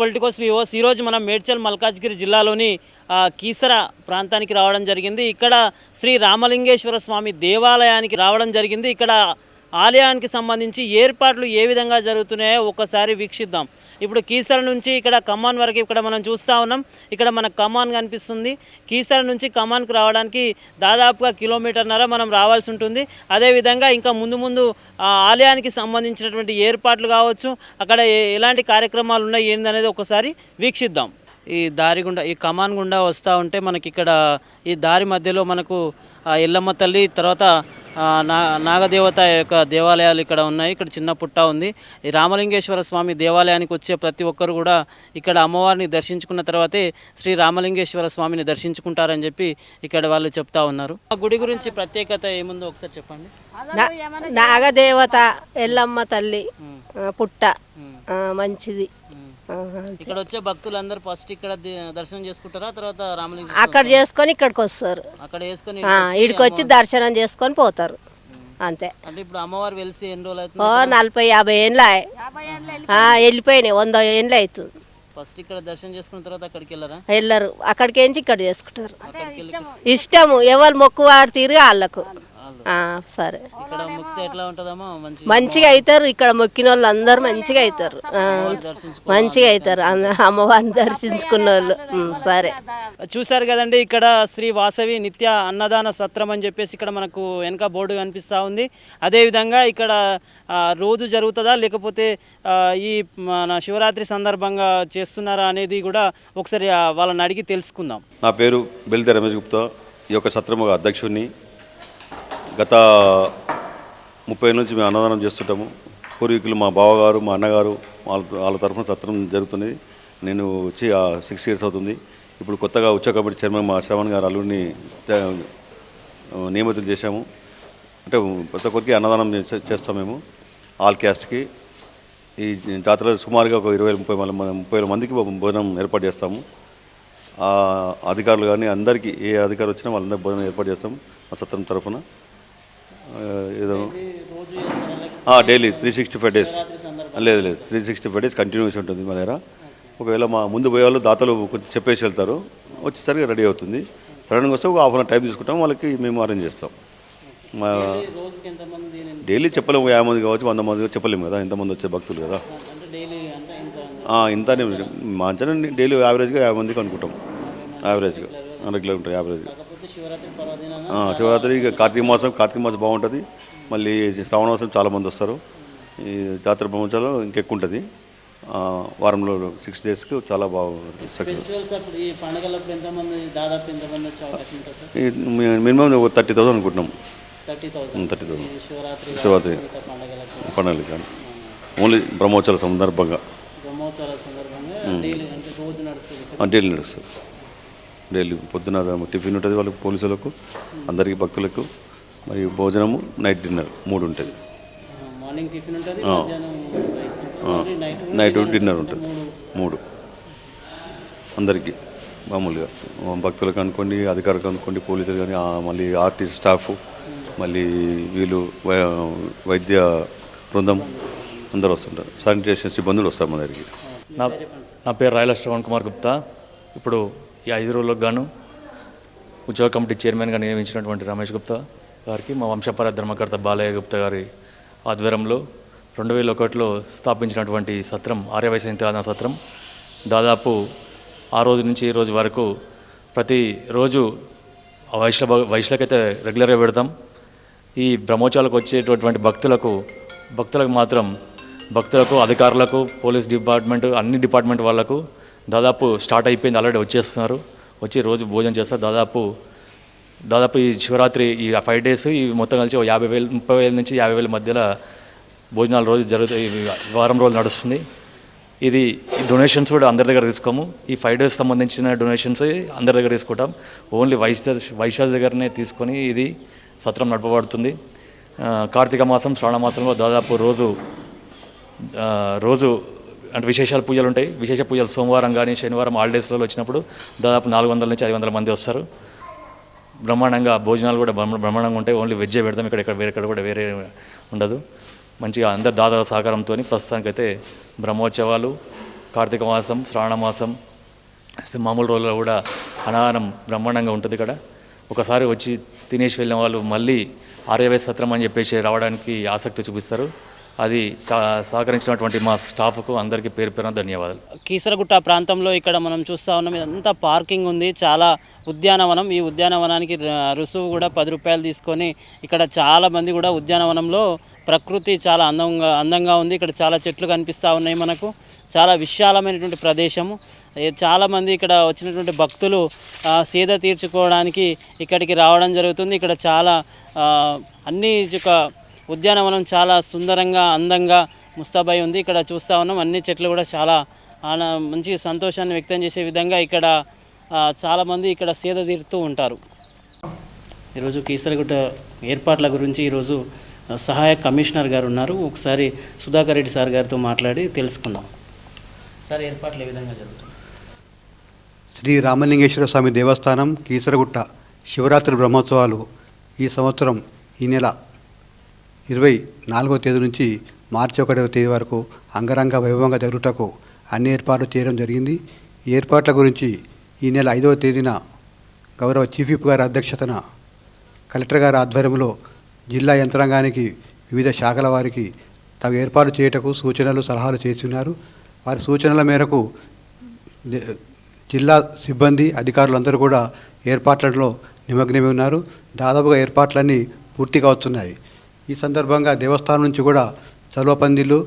Politicos వివోస్ ఈరోజు మనం మేడ్చల్ మల్కాజ్గిరి జిల్లాలోని కీసర ప్రాంతానికి రావడం జరిగింది. ఇక్కడ శ్రీ రామలింగేశ్వర స్వామి దేవాలయానికి రావడం జరిగింది. ఇక్కడ ఆలయానికి సంబంధించి ఏర్పాట్లు ఏ విధంగా జరుగుతున్నాయో ఒకసారి వీక్షిద్దాం. ఇప్పుడు కీసర నుంచి ఇక్కడ కమాన్ వరకు ఇక్కడ మనం చూస్తూ ఉన్నాం. ఇక్కడ మనకు కమాన్ కనిపిస్తుంది. కీసర నుంచి కమాన్కి రావడానికి దాదాపుగా కిలోమీటర్నర మనం రావాల్సి ఉంటుంది. అదేవిధంగా ఇంకా ముందు ముందు ఆలయానికి సంబంధించినటువంటి ఏర్పాట్లు కావచ్చు. అక్కడ ఏ- ఎలాంటి కార్యక్రమాలు ఉన్నాయి ఏందనేది ఒకసారి వీక్షిద్దాం. ఈ దారి గుండా ఈ కమాన్ గుండా వస్తూ ఉంటే మనకి ఇక్కడ ఈ దారి మధ్యలో మనకు ఎల్లమ్మ తల్లి తర్వాత నా నాగదేవత యొక్క దేవాలయాలు ఇక్కడ ఉన్నాయి. ఇక్కడ చిన్న పుట్ట ఉంది. ఈ రామలింగేశ్వర స్వామి దేవాలయానికి వచ్చే ప్రతి ఒక్కరు కూడా ఇక్కడ అమ్మవారిని దర్శించుకున్న తర్వాతే శ్రీ రామలింగేశ్వర స్వామిని దర్శించుకుంటారని చెప్పి ఇక్కడ వాళ్ళు చెప్తా ఉన్నారు. ఆ గుడి గురించి ప్రత్యేకత ఏముందో ఒకసారి చెప్పండి. నాగదేవత ఎల్లమ్మ తల్లి పుట్ట మంచిది. ఇక్కడ వచ్చే భక్తులందరూ ఫస్ట్ ఇక్కడ దర్శనం చేసుకుంటారా? తర్వాత రామలింగ అక్కడ చేసుకొని ఇక్కడికి వస్తారు. అక్కడ వేసుకొని ఈడికి వచ్చి దర్శనం చేసుకొని పోతారు. అంతే. అంటే ఇప్పుడు అమ్మవారు వెలిసి ఎన్ని రోజులు ఓ అవుతుంది నలభై యాభై ఏండ్ల వెళ్ళిపోయినాయి. వంద ఏండ్లు అవుతుంది. ఫస్ట్ ఇక్కడ దర్శనం చేసుకున్న తర్వాత అక్కడికి వెళ్ళరా? వెళ్ళరు. అక్కడికి ఏంచి ఇక్కడ చేసుకుంటారు. ఇష్టము. ఎవరు మొక్కు వాడు తీరు వాళ్ళకు. సరే. ఇక్కడ ముక్తి ఎట్లా ఉంటుందమ్మా? మంచి మంచిగా అవుతారు. ఇక్కడ మొక్కిన వాళ్ళు అందరు మంచిగా అవుతారు. ఆ, మంచిగా అవుతారు. అమ్మవారిని దర్శించుకున్న వాళ్ళు ఉమ్, సరే. చూశారు కదండి ఇక్కడ శ్రీ వాసవి నిత్య అన్నదాన సత్రం అని చెప్పేసి ఇక్కడ మనకు వెనక బోర్డు కనిపిస్తూ ఉంది. అదేవిధంగా ఇక్కడ ఆ, రోజు జరుగుతుందా? లేకపోతే ఆ, ఈ మన శివరాత్రి సందర్భంగా చేస్తున్నారా అనేది కూడా ఒకసారి ఆ, వాళ్ళని అడిగి తెలుసుకుందాం. నా పేరు బెల్దే రమేష్ గుప్తా. ఈ యొక్క సత్రము అధ్యక్షుడిని గత ముప్పై నుంచి మేము అన్నదానం చేస్తుంటాము. పూర్వీకులు మా బావగారు మా అన్నగారు వాళ్ళ వాళ్ళ తరఫున సత్రం జరుగుతుంది. నేను వచ్చి సిక్స్ ఇయర్స్ అవుతుంది. ఇప్పుడు కొత్తగా ఉచ్చ కమిటీ చైర్మన్ మా శ్రవణ్ గారు అల్లుడిని నియమితులు చేశాము. అంటే ప్రతి ఒక్కరికి అన్నదానం చేస్తాం మేము ఆల్ క్యాస్ట్కి. ఈ జాతరలో సుమారుగా ఒక ఇరవై ముప్పై మంది- ముప్పై వేల మందికి భోజనం ఏర్పాటు చేస్తాము. ఆ అధికారులు కానీ అందరికీ ఏ అధికారులు వచ్చినా వాళ్ళందరూ భోజనం ఏర్పాటు చేస్తాం మా సత్రం తరఫున. ఏదో daily three sixty five days లేదు లేదు. Three sixty five days continues ఉంటుంది మా దగ్గర. ఒకవేళ మా ముందు పోయే వాళ్ళు దాతలు కొంచెం చెప్పేసి వెళ్తారు. వచ్చేసరికి రెడీ అవుతుంది. సడన్గా వస్తే ఒక హాఫ్ అన్ టైం తీసుకుంటాం. వాళ్ళకి మేము అరేంజ్ చేస్తాం. మా డైలీ చెప్పలేము యాభై మంది కావచ్చు వంద మంది చెప్పలేము కదా. ఎంతమంది వచ్చే భక్తులు కదా. ఇంత మా అంచనా డైలీ యావరేజ్గా యాభై మందికి అనుకుంటాం. యావరేజ్గా. రెగ్యులర్ ఉంటుంది యావరేజ్గా కాకపోతే శివరాత్రి ఇక కార్తీక మాసం కార్తీక మాసం బాగుంటుంది. మళ్ళీ శ్రావణ మాసం చాలా మంది వస్తారు. ఈ జాతర బ్రహ్మోత్సవాలు ఇంకెక్కువ ఉంటుంది. ఆ, వారంలో సిక్స్ డేస్కి చాలా బాగుంటుంది సక్సెస్ మినిమం ఒక థర్టీ థౌసండ్ అనుకుంటున్నాం. Thirty thousand. శివరాత్రి పండుగలు కానీ. ఓన్లీ బ్రహ్మోత్సవాల సందర్భంగా. డైలీ నడుస్తుంది. డైలీ పొద్దున టిఫిన్ ఉంటుంది వాళ్ళకి పోలీసులకు అందరికీ భక్తులకు. మరియు భోజనము నైట్ డిన్నర్ మూడు ఉంటుంది. మార్నింగ్ టిఫిన్ ఉంటుంది మధ్యాహ్నం రైస్ ఉంటుంది మళ్ళీ నైట్ డిన్నర్ ఉంటుంది. మూడు. అందరికీ. మామూలుగా భక్తులకు అనుకోండి అధికారులకు అనుకోండి పోలీసులు కానీ ఆ, మళ్ళీ ఆర్టిస్ట్ స్టాఫ్ మళ్ళీ వీళ్ళు వై- వైద్య బృందం అందరూ వస్తుంటారు. శానిటేషన్ సిబ్బందులు వస్తారు మన దగ్గరికి. నా నా పేరు రాయల శ్రవణ్ కుమార్ గుప్తా. ఇప్పుడు ఈ ఐదు రోజులకు గాను ఉద్యోగ కమిటీ చైర్మన్గా నియమించినటువంటి రమేష్ గుప్తా గారికి మా వంశపర ధర్మకర్త బాలయ్య గుప్తా గారి ఆధ్వర్యంలో రెండు వేల ఒకటిలో స్థాపించినటువంటి సత్రం ఆర్యవైశ్య నిత్యాదన సత్రం దాదాపు ఆ రోజు నుంచి ఈ రోజు వరకు ప్రతిరోజు వైష్ణవ వైష్ణవకైతే రెగ్యులర్గా పెడతాం. ఈ బ్రహ్మోత్సవాలకు వచ్చేటటువంటి భక్తులకు భక్తులకు మాత్రం భక్తులకు అధికారులకు పోలీస్ డిపార్ట్మెంట్ అన్ని డిపార్ట్మెంట్ వాళ్ళకు దాదాపు స్టార్ట్ అయిపోయింది ఆల్రెడీ వచ్చేస్తున్నారు. వచ్చి రోజు భోజనం చేస్తారు. దాదాపు దాదాపు ఈ శివరాత్రి ఈ ఫైవ్ డేస్ ఈ మొత్తం కలిసి ఒక యాభై వేలు ముప్పై వేల నుంచి యాభై వేల మధ్యలో భోజనాలు రోజు జరుగుతాయి వారం రోజులు నడుస్తుంది. ఇది డొనేషన్స్ కూడా అందరి దగ్గర తీసుకోము. ఈ ఫైవ్ డేస్ సంబంధించిన డొనేషన్స్ అందరి దగ్గర తీసుకుంటాం. ఓన్లీ వైశ్య వైశ్యాస్ దగ్గరనే తీసుకొని ఇది సత్రం నడపబడుతుంది. కార్తీక మాసం శ్రావణ మాసంలో దాదాపు రోజు రోజు అంటే విశేషాల పూజలు ఉంటాయి. విశేష పూజలు సోమవారం కానీ శనివారం హాలిడేస్లో వచ్చినప్పుడు దాదాపు నాలుగు వందల నుంచి ఐదు వందల మంది వస్తారు. బ్రహ్మాండంగా భోజనాలు కూడా బ్రహ్మాండంగా ఉంటాయి. ఓన్లీ వెజ్జే పెడతాం. ఇక్కడ ఇక్కడ వేరే ఇక్కడ కూడా వేరే ఉండదు. మంచిగా అందరు దాదాల సహకారంతో ప్రస్తుతానికైతే బ్రహ్మోత్సవాలు కార్తీక మాసం శ్రావణ మాసం మామూలు రోజుల్లో కూడా అనాహారం బ్రహ్మాండంగా ఉంటుంది ఇక్కడ. ఒకసారి వచ్చి తినేసి వెళ్ళిన వాళ్ళు మళ్ళీ ఆర్యవై సత్రం అని చెప్పేసి రావడానికి ఆసక్తి చూపిస్తారు. అది సహకరించినటువంటి మా స్టాఫ్కు అందరికీ పేరు పేరున ధన్యవాదాలు. కీసరగుట్ట ప్రాంతంలో ఇక్కడ మనం చూస్తూ ఉన్నాం. ఇదంతా పార్కింగ్ ఉంది. చాలా ఉద్యానవనం. ఈ ఉద్యానవనానికి ర- రుసుము కూడా పది రూపాయలు తీసుకొని ఇక్కడ చాలా మంది కూడా ఉద్యానవనంలో ప్రకృతి చాలా అందంగా అందంగా ఉంది. ఇక్కడ చాలా చెట్లు కనిపిస్తూ ఉన్నాయి మనకు. చాలా విశాలమైనటువంటి ప్రదేశము. చాలామంది ఇక్కడ వచ్చినటువంటి భక్తులు సేద తీర్చుకోవడానికి ఇక్కడికి రావడం జరుగుతుంది. ఇక్కడ చాలా ఆ, అన్ని ఒక ఉద్యానవనం చాలా సుందరంగా అందంగా ముస్తాబై ఉంది. ఇక్కడ చూస్తూ ఉన్నాం. అన్ని చెట్లు కూడా చాలా ఆన మంచి సంతోషాన్ని వ్యక్తం చేసే విధంగా ఇక్కడ చాలామంది ఇక్కడ సేద తీరుతూ ఉంటారు. ఈరోజు కీసరగుట్ట ఏర్పాట్ల గురించి ఈరోజు సహాయ కమిషనర్ గారు ఉన్నారు. ఒకసారి సుధాకర్ రెడ్డి సార్ గారితో మాట్లాడి తెలుసుకుందాం. సార్ ఏర్పాట్లు ఏ విధంగా జరుగుతుంది శ్రీ రామలింగేశ్వర స్వామి దేవస్థానం కీసరగుట్ట శివరాత్రి బ్రహ్మోత్సవాలు ఈ సంవత్సరం ఈ నెల ఇరవై నాలుగో తేదీ నుంచి మార్చి ఒకటవ తేదీ వరకు అంగరంగ వైభవంగా జరుగుటకు అన్ని ఏర్పాట్లు చేయడం జరిగింది. ఈ ఏర్పాట్ల గురించి ఈ నెల ఐదవ తేదీన గౌరవ చీఫ్ విప్ గారి అధ్యక్షతన కలెక్టర్ గారి ఆధ్వర్యంలో జిల్లా యంత్రాంగానికి వివిధ శాఖల వారికి తగు ఏర్పాటు చేయుటకు సూచనలు సలహాలు చేసి ఉన్నారు వారి సూచనల మేరకు జిల్లా సిబ్బంది అధికారులందరూ కూడా ఏర్పాట్లలో నిమగ్నమై ఉన్నారు. దాదాపుగా ఏర్పాట్లన్నీ పూర్తిగా వస్తున్నాయి ఈ సందర్భంగా దేవస్థానం నుంచి కూడా చలువ పందిళ్ళు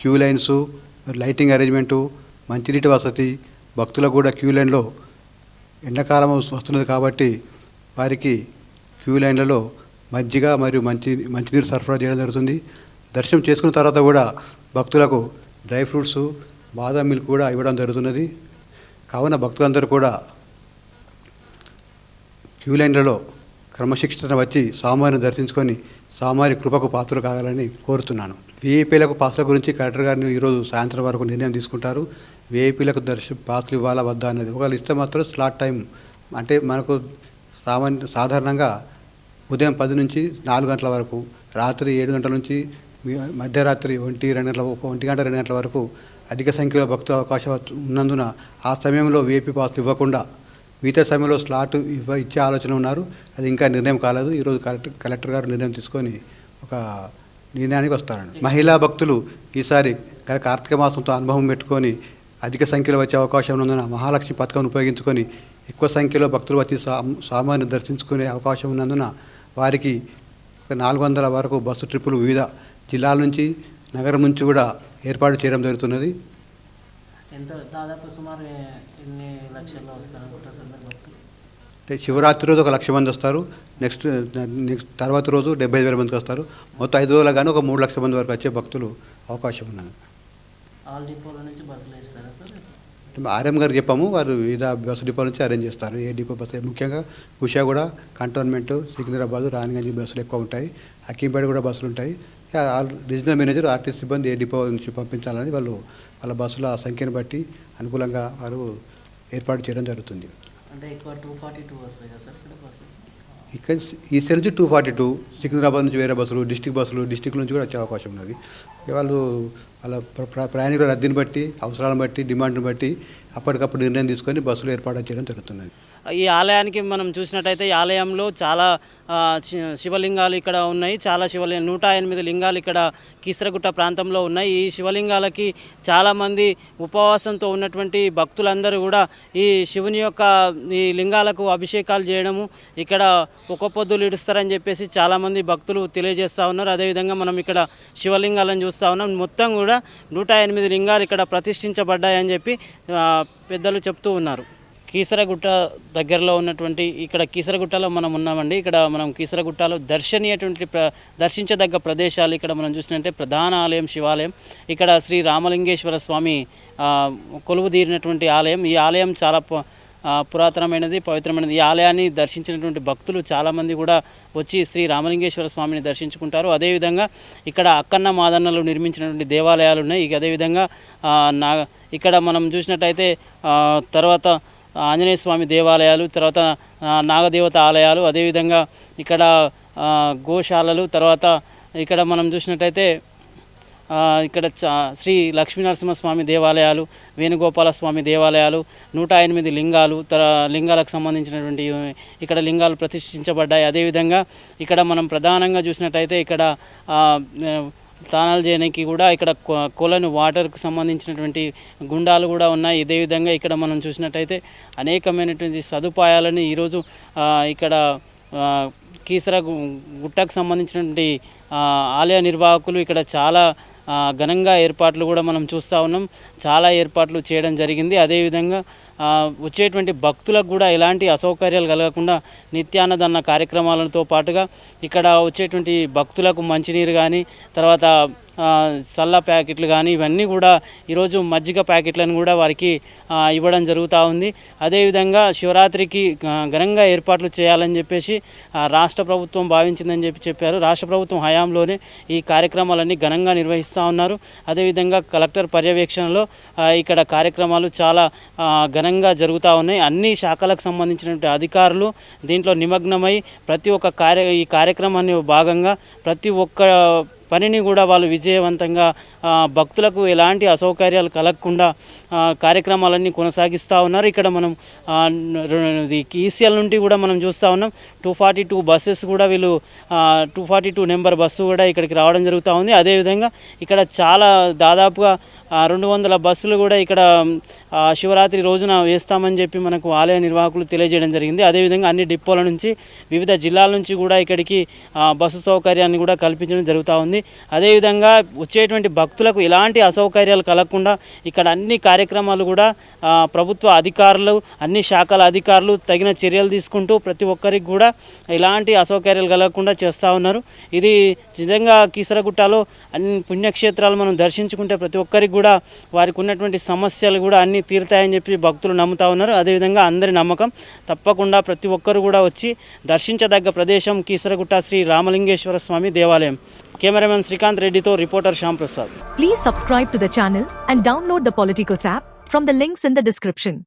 క్యూ లైన్స్ లైటింగ్ అరేంజ్మెంటు మంచినీటి వసతి భక్తులకు కూడా క్యూ లైన్లో ఎండాకాలం వస్తున్నది కాబట్టి వారికి క్యూ లైన్లలో మజ్జిగ మరియు మంచి మంచినీరు సరఫరా చేయడం జరుగుతుంది. దర్శనం చేసుకున్న తర్వాత కూడా భక్తులకు డ్రై ఫ్రూట్స్ బాదం మిల్క్ కూడా ఇవ్వడం జరుగుతున్నది. కావున భక్తులందరూ కూడా క్యూ లైన్లలో క్రమశిక్షణ వచ్చి స్వామివారిని దర్శించుకొని స్వామివారి కృపకు పాత్రలు కావాలని కోరుతున్నాను. వీఐపీలకు పాత్ర గురించి కలెక్టర్ గారిని ఈరోజు సాయంత్రం వరకు నిర్ణయం తీసుకుంటారు. వీఐపీలకు దర్శ పాత్రలు ఇవ్వాలా వద్దా అన్నది ఒకవేళ ఇస్తే మాత్రం స్లాట్ టైం అంటే మనకు సామాన్య సాధారణంగా ఉదయం పది నుంచి నాలుగు గంటల వరకు రాత్రి ఏడు గంటల నుంచి మధ్యరాత్రి ఒంటి రెండు గంటల ఒంటి గంట రెండు గంటల వరకు అధిక సంఖ్యలో భక్తుల అవకాశం ఉన్నందున ఆ సమయంలో వీఐపీ పాసులు ఇవ్వకుండా మిగతా సమయంలో స్లాట్ ఇవ్వ ఇచ్చే ఆలోచన ఉన్నారు. అది ఇంకా నిర్ణయం కాలేదు. ఈరోజు కలెక్టర్ కలెక్టర్ గారు నిర్ణయం తీసుకొని ఒక నిర్ణయానికి వస్తారండి మహిళా భక్తులు ఈసారి కార్తీక మాసంతో అనుభవం పెట్టుకొని అధిక సంఖ్యలో వచ్చే అవకాశం ఉన్నందున మహాలక్ష్మి పథకం ఉపయోగించుకొని ఎక్కువ సంఖ్యలో భక్తులు వచ్చి సా సామాన్యుని దర్శించుకునే అవకాశం ఉన్నందున వారికి ఒక నాలుగు వందల వరకు బస్సు ట్రిప్పులు వివిధ జిల్లాల నుంచి నగరం నుంచి కూడా ఏర్పాటు చేయడం జరుగుతున్నది. ఎంత దాదాపు సుమారు ఎన్ని లక్షల్లో వస్తారనుకుంటారు సార్ భక్తులు అంటే శివరాత్రి రోజు ఒక లక్ష మంది వస్తారు. నెక్స్ట్ నెక్స్ట్ తర్వాత రోజు డెబ్బై ఐదు వేల మందికి వస్తారు. మొత్తం ఐదు రోజులు కానీ ఒక మూడు లక్షల మంది వరకు వచ్చే భక్తులు అవకాశం ఉన్నది. ఆల్ డిపోల నుంచి బస్సులు వేస్తారా సార్? ఆర్ఎం గారు చెప్పాము వారు వివిధ బస్సు డిపో నుంచి అరేంజ్ చేస్తారు. ఏ డిపో బస్సు ముఖ్యంగా కుషాగూడ కంటోన్మెంట్ సికింద్రాబాద్ రాణిగంజ్ బస్సులు ఎక్కువ ఉంటాయి. హకీంపేట కూడా బస్సులు ఉంటాయి. రీజనల్ మేనేజర్ ఆర్టీసీ సిబ్బంది ఏ డిపో నుంచి పంపించాలని వాళ్ళు వాళ్ళ బస్సుల సంఖ్యను బట్టి అనుకూలంగా వారు ఏర్పాటు చేయడం జరుగుతుంది. అంటే ఎక్కువ టూ ఫార్టీ టూ వస్తాయి కదా సార్ ఇక్కడ బస్సెస్ ఇక్కడ ఈ సెల్ నుంచి టూ ఫార్టీ టూ సికింద్రాబాద్ నుంచి వేరే బస్సులు డిస్టిక్ బస్సులు డిస్టిక్ నుంచి కూడా వచ్చే అవకాశం ఉన్నది. వాళ్ళు వాళ్ళ ప్ర- ప్ర- ప్రయాణికుల రద్దీని బట్టి అవసరాలను బట్టి డిమాండ్ని బట్టి అప్పటికప్పుడు నిర్ణయం తీసుకొని బస్సులు ఏర్పాటు చేయడం జరుగుతున్నది. ఈ ఆలయానికి మనం చూసినట్టయితే ఈ ఆలయంలో చాలా శివలింగాలు ఇక్కడ ఉన్నాయి. చాలా శివలింగ నూట ఎనిమిది లింగాలు ఇక్కడ కీసరగుట్ట ప్రాంతంలో ఉన్నాయి. ఈ శివలింగాలకి చాలామంది ఉపవాసంతో ఉన్నటువంటి భక్తులందరూ కూడా ఈ శివుని యొక్క ఈ లింగాలకు అభిషేకాలు చేయడము ఇక్కడ ఒక పొద్దులు ఇడుస్తారని చెప్పేసి చాలామంది భక్తులు తెలియజేస్తూ ఉన్నారు. అదేవిధంగా మనం ఇక్కడ శివలింగాలను చూస్తూ ఉన్నాం. మొత్తం కూడా నూట ఎనిమిది లింగాలు ఇక్కడ ప్రతిష్ఠించబడ్డాయని చెప్పి పెద్దలు చెప్తూ ఉన్నారు. కీసరగుట్ట దగ్గరలో ఉన్నటువంటి ఇక్కడ కీసరగుట్టలో మనం ఉన్నామండి. ఇక్కడ మనం కీసరగుట్టలో దర్శనీయటువంటి ప్ర దర్శించదగ్గ ప్రదేశాలు ఇక్కడ మనం చూసినట్టే ప్రధాన ఆలయం శివాలయం. ఇక్కడ శ్రీ రామలింగేశ్వర స్వామి కొలువుదీరినటువంటి కొలువు తీరినటువంటి ఆలయం. ఈ ఆలయం చాలా పురాతనమైనది పవిత్రమైనది. ఈ ఆలయాన్ని దర్శించినటువంటి భక్తులు చాలామంది కూడా వచ్చి శ్రీ రామలింగేశ్వర స్వామిని దర్శించుకుంటారు. అదేవిధంగా ఇక్కడ అక్కన్న మాదన్నలు నిర్మించినటువంటి దేవాలయాలు ఉన్నాయి. ఇక అదేవిధంగా నా ఇక్కడ మనం చూసినట్టయితే తర్వాత ఆంజనేయ స్వామి దేవాలయాలు తర్వాత నాగదేవత ఆలయాలు అదేవిధంగా ఇక్కడ గోశాలలు తర్వాత ఇక్కడ మనం చూసినట్టయితే ఇక్కడ శ్రీ లక్ష్మీనరసింహస్వామి దేవాలయాలు వేణుగోపాల స్వామి దేవాలయాలు నూట ఎనిమిది లింగాలు తర లింగాలకు సంబంధించినటువంటి ఇక్కడ లింగాలు ప్రతిష్ఠించబడ్డాయి. అదేవిధంగా ఇక్కడ మనం ప్రధానంగా చూసినట్టయితే ఇక్కడ ఆ, స్నానాలు చేయడానికి కూడా ఇక్కడ కొలను వాటర్కు సంబంధించినటువంటి గుండాలు కూడా ఉన్నాయి. ఇదే విధంగా ఇక్కడ మనం చూసినట్టయితే అనేకమైనటువంటి సదుపాయాలను ఈరోజు ఇక్కడ కీసర గుట్టకు సంబంధించినటువంటి ఆలయ నిర్వాహకులు ఇక్కడ చాలా ఘనంగా ఏర్పాట్లు కూడా మనం చూస్తూ ఉన్నాం. చాలా ఏర్పాట్లు చేయడం జరిగింది. అదేవిధంగా వచ్చేటువంటి భక్తులకు కూడా ఎలాంటి అసౌకర్యాలు కలగకుండా నిత్యాన్నదన్న కార్యక్రమాలతో పాటుగా ఇక్కడ వచ్చేటువంటి భక్తులకు మంచినీరు కానీ తర్వాత సల్ల ప్యాకెట్లు కానీ ఇవన్నీ కూడా ఈరోజు మజ్జిగ ప్యాకెట్లను కూడా వారికి ఇవ్వడం జరుగుతూ ఉంది. అదేవిధంగా శివరాత్రికి ఘనంగా ఏర్పాట్లు చేయాలని చెప్పేసి రాష్ట్ర ప్రభుత్వం భావించిందని చెప్పి చెప్పారు. రాష్ట్ర ప్రభుత్వం హయాంలోనే ఈ కార్యక్రమాలన్నీ ఘనంగా నిర్వహిస్తూ ఉన్నారు. అదేవిధంగా కలెక్టర్ పర్యవేక్షణలో ఇక్కడ కార్యక్రమాలు చాలా ఘనంగా జరుగుతూ ఉన్నాయి. అన్ని శాఖలకు సంబంధించినటువంటి అధికారులు దీంట్లో నిమగ్నమై ప్రతి ఒక్క కార్య ఈ కార్యక్రమాన్ని భాగంగా ప్రతి ఒక్క పనిని కూడా వాళ్ళు విజయవంతంగా భక్తులకు ఎలాంటి అసౌకర్యాలు కలగకుండా కార్యక్రమాలన్నీ కొనసాగిస్తూ ఉన్నారు. ఇక్కడ మనం ఆ, ఈసీఎల్ నుండి కూడా మనం చూస్తూ ఉన్నాం. టూ ఫార్టీ టూ బస్సెస్ కూడా వీళ్ళు two forty two number bus కూడా ఇక్కడికి రావడం జరుగుతూ ఉంది. అదేవిధంగా ఇక్కడ చాలా దాదాపుగా రెండు వందల బస్సులు కూడా ఇక్కడ శివరాత్రి రోజున వేస్తామని చెప్పి మనకు ఆలయ నిర్వాహకులు తెలియజేయడం జరిగింది. అదేవిధంగా అన్ని డిపోల నుంచి వివిధ జిల్లాల నుంచి కూడా ఇక్కడికి బస్సు సౌకర్యాన్ని కూడా కల్పించడం జరుగుతూ ఉంది. అదేవిధంగా వచ్చేటువంటి భక్తులకు ఎలాంటి అసౌకర్యాలు కలగకుండా ఇక్కడ అన్ని కార్యక్రమాలు కూడా ప్రభుత్వ అధికారులు అన్ని శాఖల అధికారులు తగిన చర్యలు తీసుకుంటూ ప్రతి ఒక్కరికి కూడా ఎలాంటి అసౌకర్యాలు కలగకుండా చేస్తూ ఉన్నారు. ఇది నిజంగా కీసరగుట్టలో అన్ని పుణ్యక్షేత్రాలు మనం దర్శించుకుంటే ప్రతి ఒక్కరికి కూడా వారికి ఉన్నటువంటి సమస్యలు కూడా అన్నీ తీరుతాయని చెప్పి భక్తులు నమ్ముతా ఉన్నారు. అదేవిధంగా అందరి నమ్మకం తప్పకుండా ప్రతి ఒక్కరు కూడా వచ్చి దర్శించదగ్గ ప్రదేశం కీసరగుట్ట శ్రీ రామలింగేశ్వర స్వామి దేవాలయం. కెమెరామెన్ శ్రీకాంత్ రెడ్డితో reporter Shyam Prasad please subscribe to the channel and download the Politicos app from the links in the description